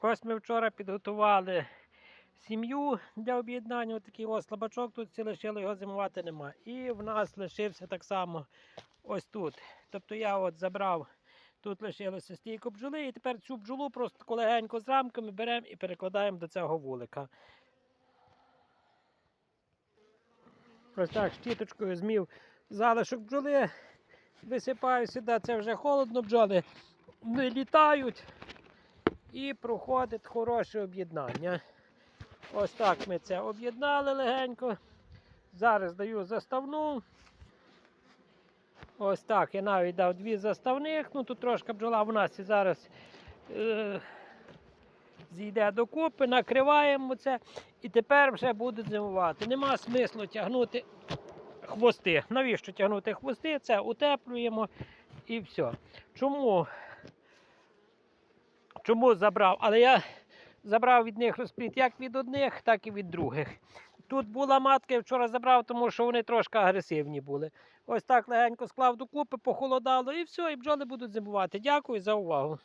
Ось ми вчора підготували сім'ю для об'єднання. Ось такий ось слабачок тут ці лишили, його зимувати нема. І в нас лишився так само ось тут. Тобто я от забрав, тут лишилося стійко бджоли, і тепер цю бджолу просто таку легенько з рамками беремо і перекладаємо до цього вулика. Ось так щіточкою змів залишок бджоли. Висипаю сюди, це вже холодно, бджоли не літають і проходить хороше об'єднання. Ось так ми це об'єднали легенько. Зараз даю заставну. Ось так. Я навіть дав дві заставних. Ну тут трошки бджола в нас і зараз е, зійде докупи, накриваємо це і тепер вже будуть зимувати. Нема смислу тягнути хвости. Навіщо тягнути хвости? Це утеплюємо і все. Чому? Чому забрав? Але я забрав від них розпліт як від одних, так і від других. Тут була матка, я вчора забрав, тому що вони трошки агресивні були. Ось так легенько склав докупи, похолодало і все, і бджоли будуть зимувати. Дякую за увагу.